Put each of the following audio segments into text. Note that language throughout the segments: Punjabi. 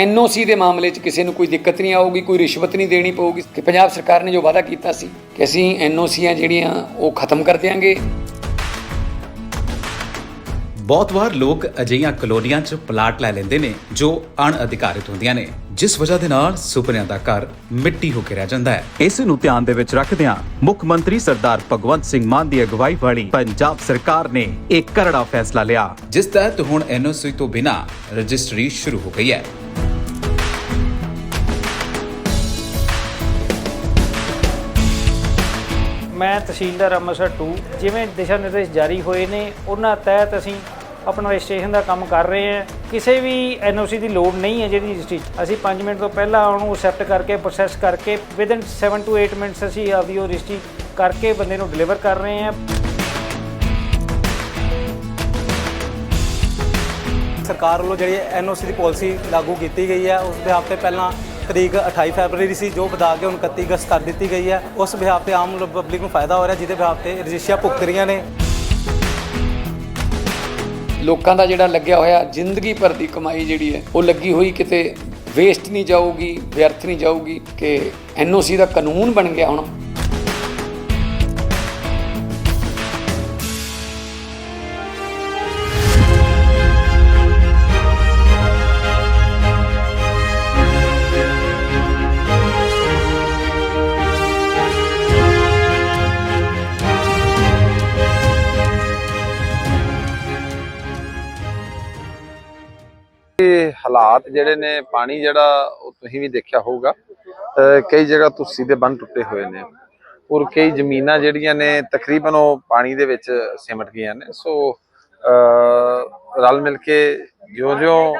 ਐਨਓਸੀ ਦੇ ਮਾਮਲੇ 'ਚ ਕਿਸੇ ਨੂੰ ਕੋਈ ਦਿੱਕਤ ਨਹੀਂ ਆਊਗੀ ਕੋਈ ਰਿਸ਼ਵਤ ਨਹੀਂ ਦੇਣੀ ਪਊਗੀ। ਕਿ ਪੰਜਾਬ ਸਰਕਾਰ ਨੇ ਜੋ ਵਾਅਦਾ ਕੀਤਾ ਸੀ ਕਿ ਅਸੀਂ ਐਨਓਸੀਆਂ ਜਿਹੜੀਆਂ ਉਹ ਖਤਮ ਕਰ ਦਿਆਂਗੇ। ਬਹੁਤ ਵਾਰ ਲੋਕ ਅਜਿਹੀਆਂ ਕਲੋਨੀਆਂ 'ਚ ਪਲਾਟ ਲੈ ਲੈਂਦੇ ਨੇ ਜੋ ਅਣਅਧਿਕਾਰਿਤ ਹੁੰਦੀਆਂ ਨੇ ਜਿਸ ਵਜ੍ਹਾ ਦੇ ਨਾਲ ਸੁਪਨਿਆਂ ਦਾ ਘਰ ਮਿੱਟੀ ਹੋ ਕੇ ਰਹਿ ਜਾਂਦਾ ਹੈ। ਇਸ ਨੂੰ ਧਿਆਨ ਦੇ ਵਿੱਚ ਰੱਖਦਿਆਂ ਮੁੱਖ ਮੰਤਰੀ ਸਰਦਾਰ ਭਗਵੰਤ ਸਿੰਘ ਮਾਨ ਦੀ ਅਗਵਾਈ ਵਾਲੀ ਪੰਜਾਬ ਸਰਕਾਰ ਨੇ ਇੱਕ ਕਰੜਾ ਫੈਸਲਾ ਲਿਆ। ਜਿਸ ਤਹਿਤ ਹੁਣ ਐਨਓਸੀ ਤੋਂ ਬਿਨਾਂ ਰਜਿਸਟਰੀ ਸ਼ੁਰੂ ਹੋ ਗਈ ਹੈ। ਮੈਂ ਤਹਿਸੀਲਦਾਰ ਅੰਮ੍ਰਿਤਸਰ 2 ਜਿਵੇਂ ਦਿਸ਼ਾ ਨਿਰਦੇਸ਼ ਜਾਰੀ ਹੋਏ ਨੇ, ਉਹਨਾਂ ਤਹਿਤ ਅਸੀਂ ਆਪਣਾ ਰਜਿਸਟ੍ਰੇਸ਼ਨ ਦਾ ਕੰਮ ਕਰ ਰਹੇ ਹਾਂ। ਕਿਸੇ ਵੀ ਐਨਓਸੀ ਦੀ ਲੋੜ ਨਹੀਂ ਹੈ ਜਿਹੜੀ ਰਜਿਸਟਰੀ ਅਸੀਂ 5 ਮਿੰਟ ਤੋਂ ਪਹਿਲਾਂ ਉਹਨੂੰ ਅਸੈਪਟ ਕਰਕੇ ਪ੍ਰੋਸੈਸ ਕਰਕੇ ਵਿਦਨ 7 ਟੂ 8 ਮਿੰਟਸ ਅਸੀਂ ਆਪਦੀ ਉਹ ਰਜਿਸਟਰੀ ਕਰਕੇ ਬੰਦੇ ਨੂੰ ਡਿਲੀਵਰ ਕਰ ਰਹੇ ਹਾਂ। ਸਰਕਾਰ ਵੱਲੋਂ ਜਿਹੜੀ ਐਨਓਸੀ ਦੀ ਪਾਲਿਸੀ ਲਾਗੂ ਕੀਤੀ ਗਈ ਹੈ, ਉਸ ਦੇ ਹਫ਼ਤੇ ਪਹਿਲਾਂ ਤਰੀਕ 28 ਫਰਵਰੀ ਸੀ, ਜੋ ਵਧਾ ਕੇ ਹੁਣ 31 ਅਗਸਤ ਕਰ ਦਿੱਤੀ ਗਈ ਹੈ। ਉਸ ਬਿਹਾਫ ਤੇ ਆਮ ਪਬਲਿਕ ਨੂੰ ਫਾਇਦਾ ਹੋ ਰਿਹਾ, ਜਿਹਦੇ ਵਿਆਹ ਤੇ ਰਜਿਸਟਰੀਆਂ ਭੁਗਤ ਰਹੀਆਂ ਨੇ। ਲੋਕਾਂ ਦਾ ਜਿਹੜਾ ਲੱਗਿਆ ਹੋਇਆ, ਜ਼ਿੰਦਗੀ ਭਰ ਦੀ ਕਮਾਈ ਜਿਹੜੀ ਹੈ, ਉਹ ਲੱਗੀ ਹੋਈ ਕਿਤੇ ਵੇਸਟ ਨਹੀਂ ਜਾਊਗੀ, ਵਿਅਰਥ ਨਹੀਂ ਜਾਊਗੀ, ਕਿ ਐਨਓਸੀ ਦਾ ਕਾਨੂੰਨ ਬਣ ਗਿਆ ਹੁਣ। ਇਹ ਹਾਲਾਤ ਜਿਹੜੇ ਨੇ, ਪਾਣੀ ਜਿਹੜਾ ਉਹ ਤੁਸੀਂ ਵੀ ਦੇਖਿਆ ਹੋਊਗਾ ਕਈ ਜਗ੍ਹਾ ਤੁਸੀਂ ਦੇ ਬੰਨ ਟੁੱਟੇ ਹੋਏ ਨੇ। ਔਰ ਕਈ ਜ਼ਮੀਨਾਂ ਜਿਹੜੀਆਂ ਨੇ, ਤਕਰੀਬਨ ਉਹ ਪਾਣੀ ਦੇ ਵਿੱਚ ਸਿਮਟ ਗਈਆਂ ਨੇ। ਸੋ ਰਲ ਮਿਲ ਕੇ ਜਿਉਂ-ਜਿਉਂ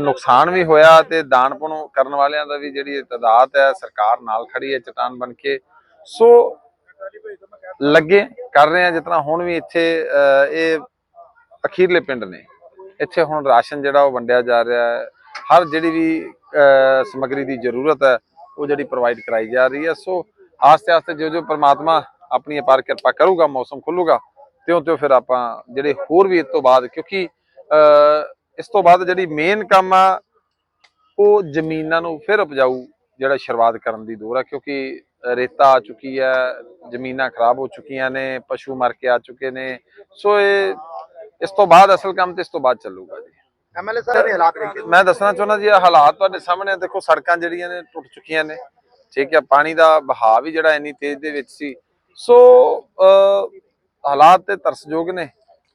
ਨੁਕਸਾਨ ਵੀ ਹੋਇਆ ਤੇ ਦਾਨ ਪੁੰਨ ਕਰਨ ਵਾਲਿਆਂ ਦਾ ਵੀ ਜਿਹੜੀ ਤਦਾਦ ਹੈ, ਸਰਕਾਰ ਨਾਲ ਖੜੀ ਹੈ, ਚਟਾਨ ਬਣ ਕੇ। ਸੋ, ਲੱਗੇ, ਕਰ ਰਹੇ ਆ ਜਿਤਨਾ ਹੁਣ ਵੀ ਇੱਥੇ, ਅਹ ਇਹ ਅਖੀਰਲੇ ਪਿੰਡ ਨੇ। ਇੱਥੇ ਹੁਣ ਰਾਸ਼ਨ ਜਿਹੜਾ ਉਹ ਵੰਡਿਆ ਜਾ ਰਿਹਾ ਹੈ। ਹਰ ਜਿਹੜੀ ਵੀ ਅਹ, ਸਮੱਗਰੀ ਦੀ ਜ਼ਰੂਰਤ ਹੈ ਉਹ ਜਿਹੜੀ ਪ੍ਰੋਵਾਈਡ ਕਰਾਈ ਜਾ ਰਹੀ ਹੈ। ਸੋ ਆਸਤੇ ਆਸਤੇ ਜੋ ਜੋ ਪ੍ਰਮਾਤਮਾ ਆਪਣੀ ਅਪਾਰ ਕਿਰਪਾ ਕਰੂਗਾ ਮੌਸਮ ਖੁੱਲੂਗਾ ਤਿਉਂ ਤਿਉਂ ਫਿਰ ਆਪਾਂ ਜਿਹੜੇ ਹੋਰ ਵੀ ਇਸ ਤੋਂ ਬਾਅਦ ਕਿਉਂਕਿ ਇਸ ਤੋਂ ਬਾਅਦ ਜਿਹੜੀ ਮੇਨ ਕੰਮ ਆ ਉਹ ਜ਼ਮੀਨਾਂ ਨੂੰ ਫਿਰ ਉਪਜਾਊ ਜਿਹੜਾ ਸ਼ੁਰੂਆਤ ਕਰਨ ਦੀ ਦੌਰ ਆ ਕਿਉਂਕਿ ਰੇਤਾ ਆ ਚੁੱਕੀ ਹੈ ਜ਼ਮੀਨਾਂ ਖਰਾਬ ਹੋ ਚੁੱਕੀਆਂ ਨੇ ਪਸ਼ੂ ਮਰ ਕੇ ਆ ਚੁੱਕੇ ਨੇ। ਸੋ ਇਹ ਇਸ ਤੋਂ ਬਾਅਦ ਅਸਲ ਕੰਮ ਤੇ ਇਸ ਤੋਂ ਬਾਅਦ ਚੱਲੂਗਾ ਜੀ। ਐਮਐਲਏ ਸਾਹਿਬ ਦੇ ਹਾਲਾਤ ਦੇਖੇ? ਮੈਂ ਦੱਸਣਾ ਚਾਹੁੰਦਾ ਜੀ ਇਹ ਹਾਲਾਤ ਤੁਹਾਡੇ ਸਾਹਮਣੇ ਦੇਖੋ ਸੜਕਾਂ ਜਿਹੜੀਆਂ ਨੇ ਟੁੱਟ ਚੁੱਕੀਆਂ ਨੇ। ਠੀਕ ਹੈ ਪਾਣੀ ਦਾ ਵਹਾਅ ਵੀ ਜਿਹੜਾ ਇੰਨੀ ਤੇਜ਼ ਦੇ ਵਿੱਚ ਸੀ। ਸੋ ਹਾਲਾਤ ਤੇ ਤਰਸਯੋਗ ਨੇ।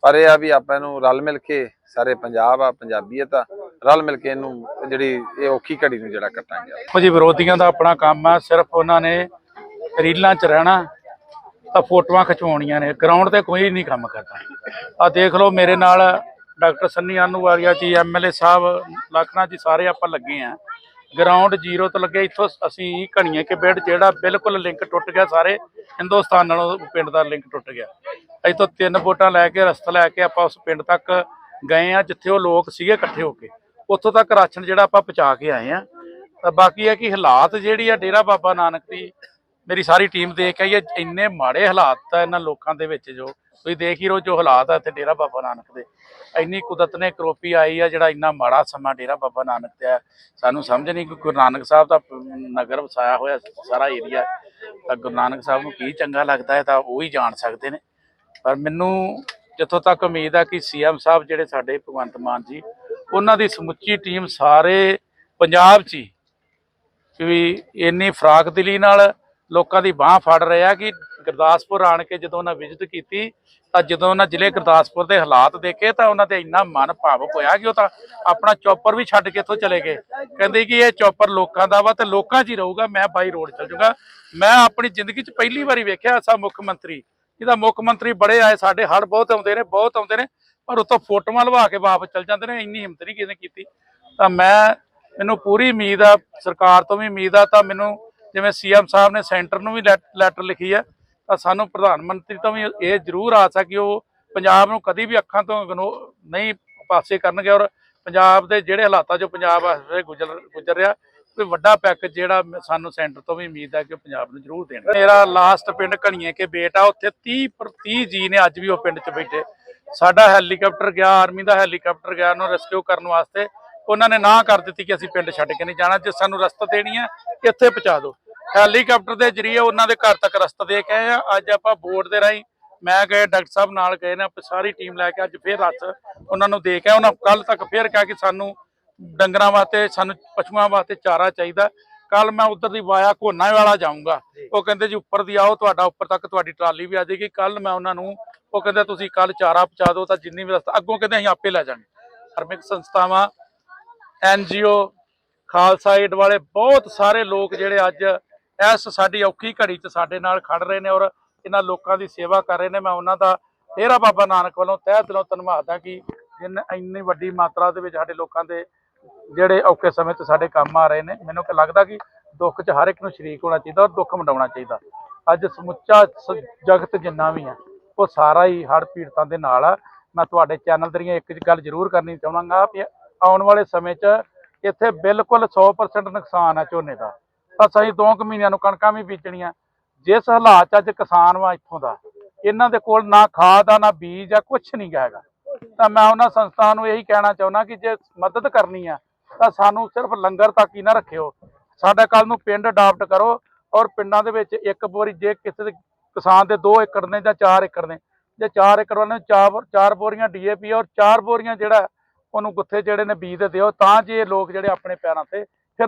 ਪਰ ਇਹ ਆ ਵੀ ਆਪਾਂ ਇਹਨੂੰ ਰਲ ਮਿਲ ਕੇ ਸਾਰੇ ਪੰਜਾਬ ਆ ਪੰਜਾਬੀਅਤ ਆ ਰਲ ਮਿਲ ਕੇ ਇਹਨੂੰ ਜਿਹੜੀ ਇਹ ਔਖੀ ਘੜੀ ਨੂੰ ਜਿਹੜਾ ਕੱਟਾਂਗੇ। ਜੀ ਵਿਰੋਧੀਆਂ ਦਾ ਆਪਣਾ ਕੰਮ ਆ ਸਿਰਫ ਉਹਨਾਂ ਨੇ ਰੀਲਾਂ 'ਚ ਰਹਿਣਾ ਤਾਂ ਫੋਟੋਆਂ ਖਿਚਵਾਉਣੀਆਂ ਨੇ। ਗਰਾਊਂਡ ਤੇ ਕੋਈ ਨਹੀਂ ਕੰਮ ਕਰਦਾ। ਆ ਦੇਖ ਲਓ ਮੇਰੇ ਨਾਲ ਡਾਕਟਰ ਸੰਨੀ ਆਨੂਵਾਲੀਆ ਜੀ ਐਮਐਲਏ ਸਾਹਿਬ ਲਖਨਾ ਜੀ ਸਾਰੇ ਆਪਾਂ ਲੱਗੇ ਆ। ਗਰਾਊਂਡ ਜ਼ੀਰੋ ਤੋਂ ਲੱਗੇ ਇੱਥੋਂ ਅਸੀਂ ਘਣੀਏ ਕੇ ਬੈਡ ਜਿਹੜਾ ਬਿਲਕੁਲ ਲਿੰਕ ਟੁੱਟ ਗਿਆ, ਸਾਰੇ ਹਿੰਦੁਸਤਾਨ ਨਾਲੋਂ ਪਿੰਡ ਦਾ ਲਿੰਕ ਟੁੱਟ ਗਿਆ। ਇੱਥੋਂ ਤਿੰਨ ਵੋਟਾਂ ਲੈ ਕੇ, ਰਸਤਾ ਲੈ ਕੇ ਆਪਾਂ ਉਸ ਪਿੰਡ ਤੱਕ ਗਏ ਆ, ਜਿੱਥੇ ਉਹ ਲੋਕ ਸੀਗੇ ਇਕੱਠੇ ਹੋ ਕੇ। ਉੱਥੋਂ ਤੱਕ ਰਾਸ਼ਨ ਜਿਹੜਾ ਆਪਾਂ ਪਹੁੰਚਾ ਕੇ ਆਏ ਆ। ਤਾਂ ਬਾਕੀ ਹੈ ਕਿ ਹਾਲਾਤ ਜਿਹੜੀ ਆ, ਡੇਰਾ ਬਾਬਾ ਨਾਨਕ ਦੀ ਮੇਰੀ ਸਾਰੀ ਟੀਮ ਦੇਖ ਕੇ ਆਈ ਹੈ, ਇੰਨੇ ਮਾੜੇ ਹਾਲਾਤ ਆ ਇਹਨਾਂ ਲੋਕਾਂ ਦੇ ਵਿੱਚ ਜੋ, ਤੁਸੀਂ ਦੇਖ ਹੀ ਰਹੋ ਜੋ ਹਾਲਾਤ ਆ ਇੱਥੇ ਡੇਰਾ ਬਾਬਾ ਨਾਨਕ ਦੇ। ਇੰਨੀ ਕੁਦਰਤ ਨੇ ਕਰੋਪੀ ਆਈ ਆ, ਜਿਹੜਾ ਇੰਨਾ ਮਾੜਾ ਸਮਾਂ ਡੇਰਾ ਬਾਬਾ ਨਾਨਕ ਤੇ ਆ। ਸਾਨੂੰ ਸਮਝ ਨਹੀਂ ਕਿ ਗੁਰੂ ਨਾਨਕ ਸਾਹਿਬ ਦਾ ਨਗਰ ਵਸਾਇਆ ਹੋਇਆ ਸਾਰਾ ਏਰੀਆ ਤਾਂ ਗੁਰੂ ਨਾਨਕ ਸਾਹਿਬ ਨੂੰ ਕੀ ਚੰਗਾ ਲੱਗਦਾ ਹੈ ਤਾਂ ਉਹ ਹੀ ਜਾਣ ਸਕਦੇ ਨੇ। ਪਰ ਮੈਨੂੰ ਜਿੱਥੋਂ ਤੱਕ ਉਮੀਦ ਆ ਕਿ ਸੀਐਮ ਸਾਹਿਬ ਜਿਹੜੇ ਸਾਡੇ ਭਗਵੰਤ ਮਾਨ ਜੀ, ਉਹਨਾਂ ਦੀ ਸਮੁੱਚੀ ਟੀਮ ਸਾਰੇ ਪੰਜਾਬ 'ਚ ਹੀ, ਵੀ ਇੰਨੀ ਫਰਾਕ ਦਿਲੀ ਨਾਲ ਲੋਕਾਂ ਦੀ ਬਾਹ ਫੜ ਰਿਹਾ ਕਿ ਗੁਰਦਾਸਪੁਰ ਆਣ ਕੇ ਜਦੋਂ ਉਹਨਾਂ ਵਿਜ਼ਿਟ ਕੀਤੀ, ਤਾਂ ਜਦੋਂ ਉਹਨਾਂ ਜ਼ਿਲ੍ਹੇ ਗੁਰਦਾਸਪੁਰ ਦੇ ਹਾਲਾਤ ਦੇਖੇ, ਤਾਂ ਉਹਨਾਂ 'ਤੇ ਇੰਨਾ ਮਨ ਭਾਵਕ ਹੋਇਆ ਕਿ ਉਹ ਤਾਂ ਆਪਣਾ ਚੌਪਰ ਵੀ ਛੱਡ ਕੇ ਇੱਥੋਂ ਚਲੇ ਗਏ। ਕਹਿੰਦੇ ਕਿ ਇਹ ਚੌਪਰ ਲੋਕਾਂ ਦਾ ਵਾ ਤੇ ਲੋਕਾਂ 'ਚ ਹੀ ਰਹੂਗਾ, ਮੈਂ ਬਾਈ ਰੋਡ ਚੱਲ ਜਾਊਗਾ। ਮੈਂ ਆਪਣੀ ਜ਼ਿੰਦਗੀ 'ਚ ਪਹਿਲੀ ਵਾਰੀ ਵੇਖਿਆ ਐਸਾ ਮੁੱਖ ਮੰਤਰੀ ਇਹਦਾ ਮੁੱਖ ਮੰਤਰੀ ਬੜੇ ਆਏ ਸਾਡੇ ਹੜ ਬਹੁਤ ਆਉਂਦੇ ਨੇ, ਬਹੁਤ ਆਉਂਦੇ ਨੇ, ਪਰ ਉੱਥੋਂ ਫੋਟੋਆਂ ਲਵਾ ਕੇ ਵਾਪਸ ਚੱਲ ਜਾਂਦੇ ਨੇ, ਇੰਨੀ ਹਿੰਮਤ ਨਹੀਂ ਕਿਸੇ ਨੇ ਕੀਤੀ। ਤਾਂ ਮੈਂ, ਮੈਨੂੰ ਪੂਰੀ ਉਮੀਦ ਆ, ਸਰਕਾਰ ਤੋਂ ਵੀ ਉਮੀਦ ਆ, ਤਾਂ ਮੈਨੂੰ ਜਿਵੇਂ ਸੀਐਮ ਸਾਹਿਬ ਨੇ ਸੈਂਟਰ ਨੂੰ ਵੀ ਲੈਟਰ ਲਿਖੀ ਹੈ ਤਾਂ ਸਾਨੂੰ ਪ੍ਰਧਾਨ ਮੰਤਰੀ ਤੋਂ ਵੀ ਇਹ ਜ਼ਰੂਰ ਆਸ ਹੈ ਕਿ ਉਹ ਪੰਜਾਬ ਨੂੰ ਕਦੀ ਵੀ ਅੱਖਾਂ ਤੋਂ ਇਗਨੋ- ਨਹੀਂ ਪਾਸੇ ਕਰਨਗੇ ਔਰ ਪੰਜਾਬ ਦੇ ਜਿਹੜੇ ਹਾਲਾਤਾਂ 'ਚੋਂ ਪੰਜਾਬ ਇਸ ਗੁਜ਼ਰ ਗੁਜ਼ਰ ਰਿਹਾ, ਕੋਈ ਵੱਡਾ ਪੈਕੇਜ ਜਿਹੜਾ ਮ- ਸਾਨੂੰ ਸੈਂਟਰ ਤੋਂ ਵੀ ਉਮੀਦ ਹੈ ਕਿ ਪੰਜਾਬ ਨੂੰ ਜ਼ਰੂਰ ਦੇਣ ਮੇਰਾ ਲਾਸਟ ਪਿੰਡ ਘਣੀਏ ਕੇ ਬੇਟਾ ਉੱਥੇ 30 ਪਰ 30 ਜੀ ਨੇ ਅੱਜ ਵੀ ਉਹ ਪਿੰਡ 'ਚ ਬੈਠੇ। ਸਾਡਾ ਹੈਲੀਕਾਪਟਰ ਗਿਆ ਆਰਮੀ ਦਾ ਹੈਲੀਕਾਪਟਰ ਗਿਆ, ਉਹਨੂੰ ਰੈਸਕਿਊ ਕਰਨ ਵਾਸਤੇ ਉਹਨਾਂ ਨੇ ਨਾ ਕਰ ਦਿੱਤੀ ਕਿ ਅਸੀਂ ਪਿੰਡ ਛੱਡ ਕੇ ਨਹੀਂ ਜਾਣਾ, ਜੇ ਸਾਨੂੰ ਰਸਤਾ ਦੇਣੀ ਹੈ, ਇੱਥੇ ਪਹੁੰਚਾ ਦਿਓ। ਹੈਲੀਕਾਪਟਰ ਦੇ ਜਰੀਏ ਉਹਨਾਂ ਦੇ ਘਰ ਤੱਕ ਰਸਤਾ ਦੇ ਕੇ ਆਏ ਆ। ਅੱਜ ਆਪਾਂ ਬੋਰਡ ਦੇ ਰਾਹੀਂ ਮੈਂ ਗਏ, ਡਾਕਟਰ ਸਾਹਿਬ ਨਾਲ ਗਏ ਨੇ ਆਪਾਂ ਸਾਰੀ ਟੀਮ ਲੈ ਕੇ ਅੱਜ ਫੇਰ ਰਸ ਉਹਨਾਂ ਨੂੰ ਦੇ ਕੇ ਆਏ। ਉਹਨਾਂ ਕੱਲ ਤੱਕ ਫੇਰ ਕਿਹਾ ਕਿ ਸਾਨੂੰ ਡੰਗਰਾਂ ਵਾਸਤੇ, ਸਾਨੂੰ ਪਸ਼ੂਆਂ ਵਾਸਤੇ ਚਾਰਾ ਚਾਹੀਦਾ। ਕੱਲ ਮੈਂ ਉਧਰ ਦੀ ਵਾਇਆ ਘੋਨਾ ਵਾਲਾ ਜਾਊਂਗਾ। ਉਹ ਕਹਿੰਦੇ ਜੀ ਉੱਪਰ ਦੀ ਆਓ, ਤੁਹਾਡਾ ਉੱਪਰ ਤੱਕ ਤੁਹਾਡੀ ਟਰਾਲੀ ਵੀ ਆ ਜਾਏਗੀ। ਕੱਲ ਮੈਂ ਉਹਨਾਂ ਨੂੰ, ਉਹ ਕਹਿੰਦੇ ਤੁਸੀਂ ਕੱਲ ਚਾਰਾ ਪਹੁੰਚਾ ਦਿਓ ਤਾਂ ਜਿੰਨੀ ਵੀ ਰਸਤਾ, ਅੱਗੋਂ ਕਹਿੰਦੇ ਅਸੀਂ ਆਪੇ ਲੈ ਜਾਵਾਂਗੇ ਧਾਰਮਿਕ ਸੰਸਥਾਵਾਂ ਐਨਜੀਓ ਖਾਲਸਾ ਏਡ ਵਾਲੇ ਬਹੁਤ ਸਾਰੇ ਲੋਕ ਜਿਹੜੇ ਅੱਜ ਇਸ ਸਾਡੀ ਔਖੀ ਘੜੀ 'ਚ ਸਾਡੇ ਨਾਲ ਖੜ ਰਹੇ ਨੇ ਔਰ ਇਹਨਾਂ ਲੋਕਾਂ ਦੀ ਸੇਵਾ ਕਰ ਰਹੇ ਨੇ। ਮੈਂ ਉਹਨਾਂ ਦਾ ਡੇਰਾ ਬਾਬਾ ਨਾਨਕ ਵੱਲੋਂ ਤਹਿ ਦਿਲੋਂ ਧੰਨਵਾਦ ਹਾਂ ਕਿ ਜਿਨ ਇੰਨੀ ਵੱਡੀ ਮਾਤਰਾ ਦੇ ਵਿੱਚ ਸਾਡੇ ਲੋਕਾਂ ਦੇ ਜਿਹੜੇ ਔਖੇ ਸਮੇਂ 'ਚ ਸਾਡੇ ਕੰਮ ਆ ਰਹੇ ਨੇ। ਮੈਨੂੰ ਕਿ ਲੱਗਦਾ ਕਿ ਦੁੱਖ 'ਚ ਹਰ ਇੱਕ ਨੂੰ ਸ਼ਰੀਕ ਹੋਣਾ ਚਾਹੀਦਾ ਔਰ ਦੁੱਖ ਵੰਡਾਉਣਾ ਚਾਹੀਦਾ। ਅੱਜ ਸਮੁੱਚਾ ਜਗਤ ਜਿੰਨਾ ਵੀ ਆ, ਉਹ ਸਾਰਾ ਹੀ ਹੜ੍ਹ ਪੀੜਤਾਂ ਦੇ ਨਾਲ ਆ। ਮੈਂ ਤੁਹਾਡੇ ਚੈਨਲ ਦਰੀਆਂ ਇੱਕ ਗੱਲ ਜ਼ਰੂਰ ਕਰਨੀ ਚਾਹਾਂਗਾ ਕਿ ਆਉਣ ਵਾਲੇ ਸਮੇਂ 'ਚ ਇੱਥੇ ਬਿਲਕੁਲ 100% ਨੁਕਸਾਨ ਆ ਝੋਨੇ ਦਾ। ਤਾਂ ਸਹੀ ਦੋ ਕੁ ਮਹੀਨਿਆਂ ਨੂੰ ਕਣਕਾਂ ਵੀ ਬੀਜਣੀਆਂ। ਜਿਸ ਹਾਲਾਤ 'ਚ ਅੱਜ ਕਿਸਾਨ ਵਾ ਇੱਥੋਂ ਦਾ, ਇਹਨਾਂ ਦੇ ਕੋਲ ਨਾ ਖਾਦ ਆ, ਨਾ ਬੀਜ ਆ ਕੁਝ ਨਹੀਂ ਗਾ ਹੈਗਾ। ਤਾਂ ਮੈਂ ਉਹਨਾਂ ਸੰਸਥਾ ਨੂੰ ਇਹੀ ਕਹਿਣਾ ਚਾਹੁੰਦਾ ਕਿ ਜੇ ਮਦਦ ਕਰਨੀ ਆ, ਤਾਂ ਸਾਨੂੰ ਸਿਰਫ ਲੰਗਰ ਤੱਕ ਹੀ ਨਾ ਰੱਖਿਓ। ਸਾਡਾ ਕੱਲ ਨੂੰ ਪਿੰਡ ਅਡਾਪਟ ਕਰੋ ਔਰ ਪਿੰਡਾਂ ਦੇ ਵਿੱਚ ਇੱਕ ਬੋਰੀ ਜੇ ਕਿਸੇ ਦੇ ਕਿਸਾਨ ਦੇ 2 ਏਕੜ ਨੇ ਜਾਂ 4 ਏਕੜ ਨੇ, ਜੇ 4 ਏਕੜ ਵਾਲੇ ਨੂੰ ਚਾਰ ਚਾਰ ਬੋਰੀਆਂ ਡੀਏਪੀ ਔਰ ਚਾਰ ਬੋਰੀਆਂ ਜਿਹੜਾ ਉਹਨੂੰ ਗੁੱਥੇ ਜਿਹੜੇ ਨੇ ਬੀਜ ਦੇ ਦਿਓ, ਤਾਂ ਜੇ ਇਹ ਲੋਕ ਜਿਹੜੇ ਆਪਣੇ ਪੈਰਾਂ ਤੇ ਫਿਰ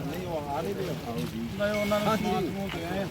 ਨਹੀਂ ਉਹ ਆ ਨਹੀਂ ਦੇ ਉਹਨਾਂ ਨੂੰ ਸਮਾਨ ਸਮੂਹ ਦੇ ਆਏ